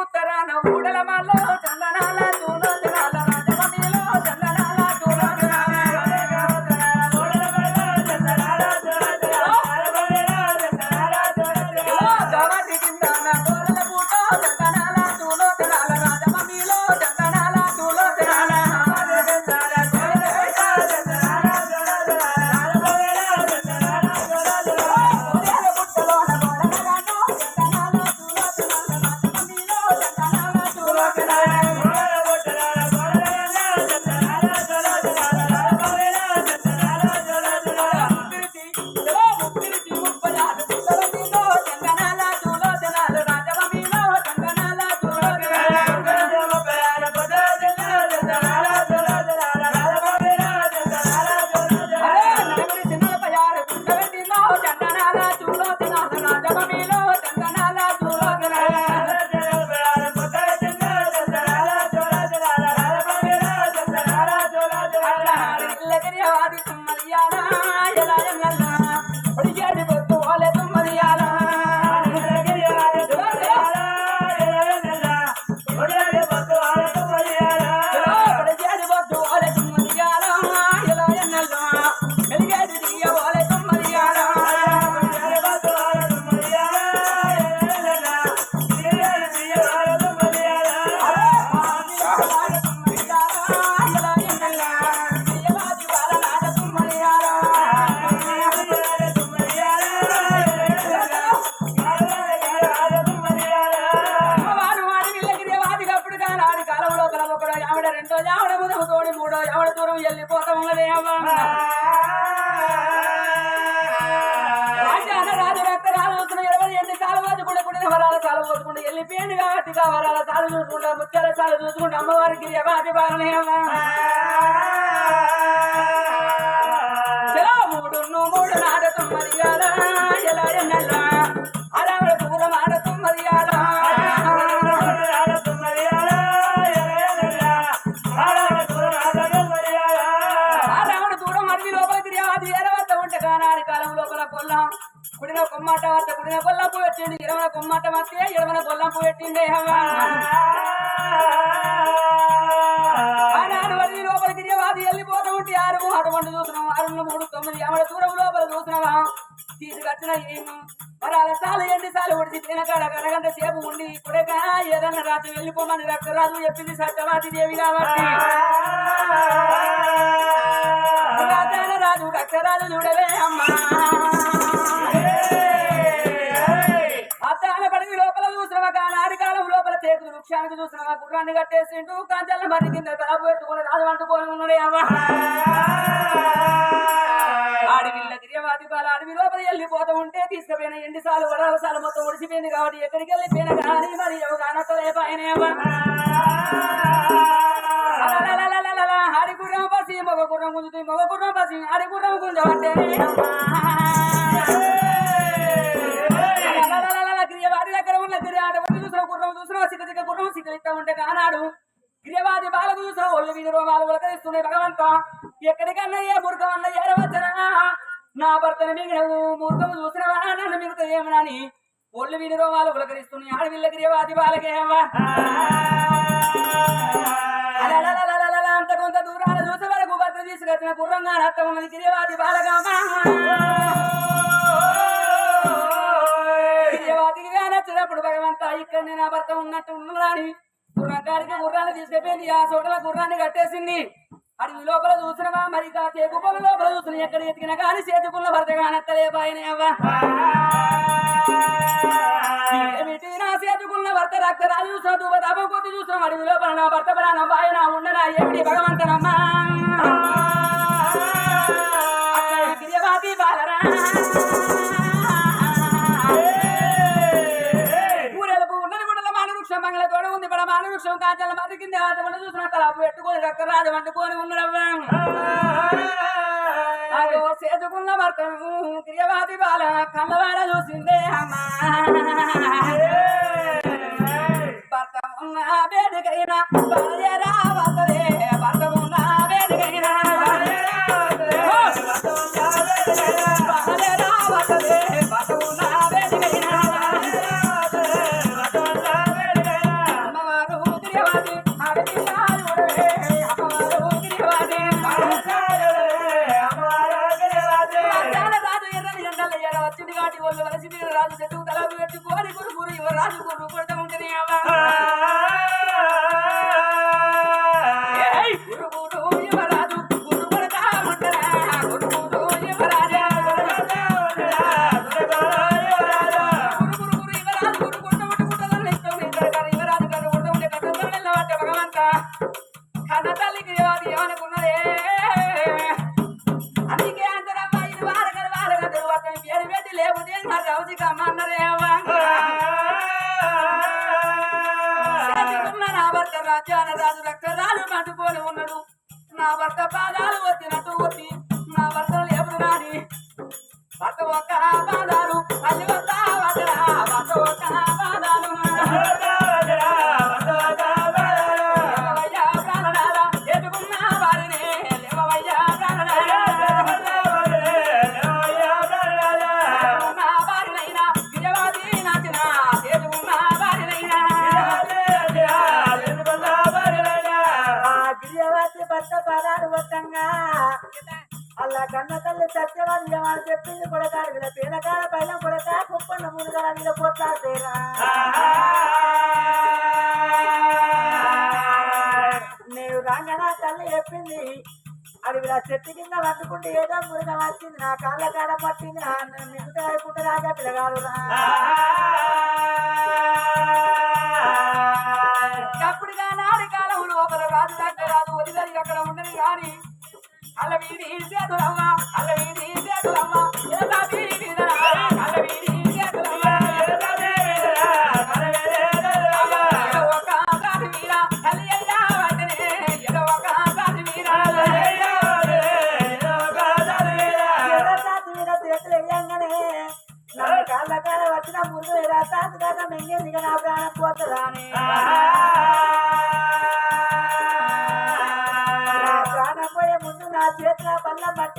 ఉత్తరాన ఊడల మాలో చందనాల వరాల సాలు పోసుకుంటే వెళ్ళిపోయింది కాబట్టి వరాల చాలు చూసుకుంటా ముత్యాల చాలు చూసుకుంటా అమ్మవారికి మూడు మూడు నాటకం ఎడవన కొమ్మాట వస్తే ఎడవన కొల్లం పువ్వు పెట్టిండే ఆనాడు మరిది వెళ్ళిపోతూ ఉంటే ఆరు అటువంటి చూస్తున్నాం. ఆరు మూడు తొమ్మిది ఆవిడ దూరం లోపల చూస్తున్నావా? తీసుకొచ్చిన ఏము? మరి అలా సాలు ఎన్ని సాలు ఉడిచి తినకాడ అరగంట సేపు ఉండి ఇప్పుడేగా ఏదన్నా రాత్రి వెళ్ళిపోమని రక్తరాజు చెప్పింది సత్యవాది దేవి కాబట్టి. రాజు రక్తరాజు చూడవే అమ్మా. తేకులు వృక్షానికి చూసినవా గుర్రాన్ని కట్టేసిండు. కంచెల మరి కింద తలపు పెట్టుకుని రాజు అంటుకొని ఉన్నాడు అమ్మా. గిరియవాది బాల అడవి లోపల వెళ్ళిపోతూ ఉంటే తీసుకుపోయిన ఎండి సాలు వరాల సాలు మొత్తం ఒడిచిపోయింది కాబట్టి ఎక్కడికి వెళ్ళిపోయిన కానీ మరి ఎవరు అనతలేపాయనే ఆడి గుర్రం పసి మగ గుర్రం గుంజుతుంది మగ గుర్రం పసి ఆడి గుర్రం గుంజబట్టే సిక్క ఉంటే కానాడు. గిరివాది బాలకు చూసిన ఒళ్ళు మీద రోమాలు ఉలకరిస్తున్నాయి భగవంత. ఎక్కడికన్నా ఏ మురుగం అన్న ఏరవచ్చనా నా భర్తను మిగినవు మురుగము చూసినవా? నన్ను మిగుతుంది ఏమనని ఒళ్ళు మీద రోమాలు ఉలకరిస్తున్నాయి. ఆడవిల్ల గిరివాది బాలకేవా అలలలలలలల అంత కొంత దూరాన చూసే వరకు భర్త తీసుకొచ్చిన గుర్రంగా రక్తం ఉన్నది గిరివాది బాలగామా గిరియవాదిగా భగవంత ఇక్కడ నేను ఆ భర్త ఉన్నట్టు ఉన్నదాని గుర్రంగాడికి గుర్రాన్ని తీసుకుపోయింది ఆ చోటల గుర్రాన్ని కట్టేసింది. అడవి లోపల చూసినవా? మరి ఆ చేకుపొల లోపల చూసిన ఎక్కడ ఎతికినా కానీ చేతుకున్న భర్త కానత్తలే బాయనే నా చేతుకున్న భర్త రక్త రాజు చూసిన దూప తప కొద్ది చూసిన అడివి లోపల నా భర్త ప్రాణం పాయన ఉండనా? ఏమిటి భగవంతనమ్మా వృక్షం కాంచల మరి కింద ఆటమంట చూసిన తలాపు పెట్టుకొని రక్తరాజు వండుకొని ఉన్నడవ్వా అదో సేతుకున్న భర్త క్రియవాది బాల కళ్ళవాడ చూసిందే అమ్మా. భర్త ఉన్న వేదికైనా రౌజిక అమ్మన్నరే నా భర్త రాజ్యాన రాజు రక్తరాజు పట్టుకొని ఉన్నాడు నా భర్త పాదాలు వచ్చినట్టు వచ్చి అలా కన్న తల్లి సత్యవాది వాడు చెప్పింది కొడకాడు వీళ్ళ పీనకాల పైన కొడక కుప్పన్న మునుగల మీద కొట్లాడతారా నేను రాంగన తల్లి చెప్పింది. అది వీళ్ళ చెట్టు కింద పట్టుకుంటే ఏదో మురుగ వచ్చింది నా కాళ్ళ కాడ పట్టింది. నా మిగతా అయిపోతే రాజా పిల్లగాడు రా. అప్పుడుగా నాడు కాలం లోపల రాజు దగ్గర రాదు వదిలి అక్కడ ఉండని కానీ వచ్చిన ముందు ఎర్రతాతి దాకా మింగింది ఇక నా ప్రాణం పోతుందా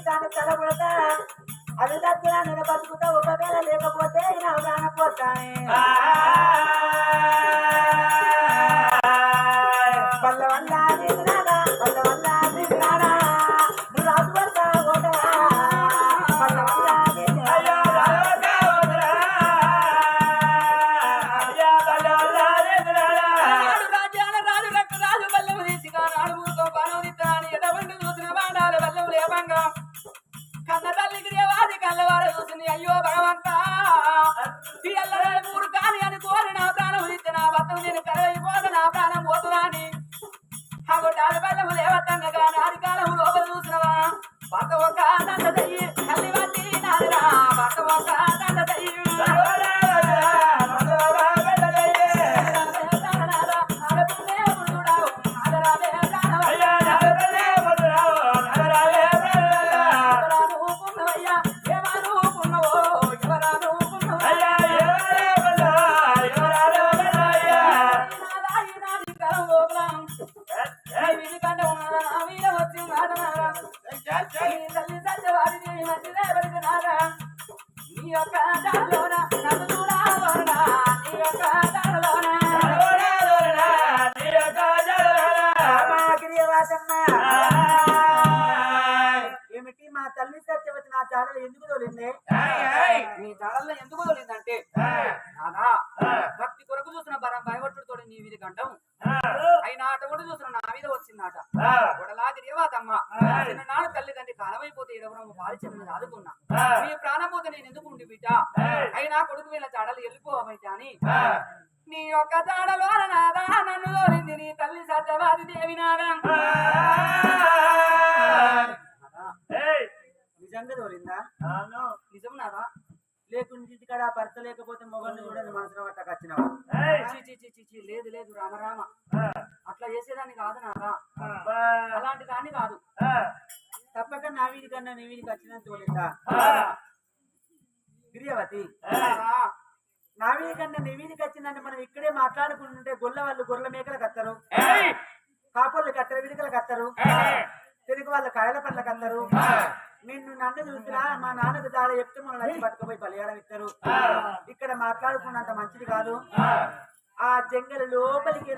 దాన్ని తలబడతా అది తగ్గినా నేను బతుకుతా ఒకవేళ లేకపోతే నా ప్రాణం పోతానే కన్న తల్లికి దేవాది కళ్ళవారు చూసింది. అయ్యో భగవంతా ఈ అల్లరాని కాని అని కోరి నా ప్రాణం ఇస్తే నా భర్తను నేను కరవైపోక నా ప్రాణం పోతున్నాని అగొట్టాలి బల్లెము లేవతంగగా నాది కాలం లోపల చూసినవా? భర్త ఒక దండ ఏమిటి మా తల్లి సత్యవతి నా చాడలు ఎందుకు తోలింది? నీ దళల్లో ఎందుకు తోలిందంటే నానా భక్తి కొరకు చూసిన బరం భయపట్టుతో నీ వీధి కంఠం. అయినా అటువంటి చూసిన నా మీద వచ్చిందట. గొడలాది రేవాతమ్మ నాడు తల్లిదండ్రి కాలమైపోతే ఇడవరం పాలిచిన ఆదుకున్నా. నీ ప్రాణం పోతే నేను ఎందుకు ఉండి బిడ్డ? అయినా కొడుకు వీళ్ళ చాడలు వెళ్ళిపోవైతే అని నీ యొక్క చాడలో నాదా నన్ను తోలింది నీ తల్లి సత్యవాది దేవి నాదా. నిజంగా తోలిందా నిజం నాదా? లేకుంటే ఇంటికాడ భర్త లేకపోతే మొగల్ని చూడని మనసులో పట్టక వచ్చినావా? లేదు లేదు రామ రామ. అట్లా చేసేదాన్ని కాదు నాదా? అలాంటి దాన్ని కాదు. తప్పక నా వీధి కన్నా నీ వీధికి వచ్చిన నా వీధి కన్నా నీ వీధికి వచ్చిందంటే మనం ఇక్కడే మాట్లాడుకుంటుంటే గొల్ల వాళ్ళు గొర్రెల మేకలు కత్తరు. కాపోళ్ళు కత్తరు విడికలు కత్తరు. తెలుగు వాళ్ళ కాయల పండ్ల కత్తరు. నిన్ను నన్ను చూసినా మా నాన్నకు దాడ చెప్తే మనల్ని పట్టుకుపోయి బలియాడం ఇస్తారు ఇక్కడ మాట్లాడుకున్నంత మంచిది కాదు. ఆ జంగల లోపలికి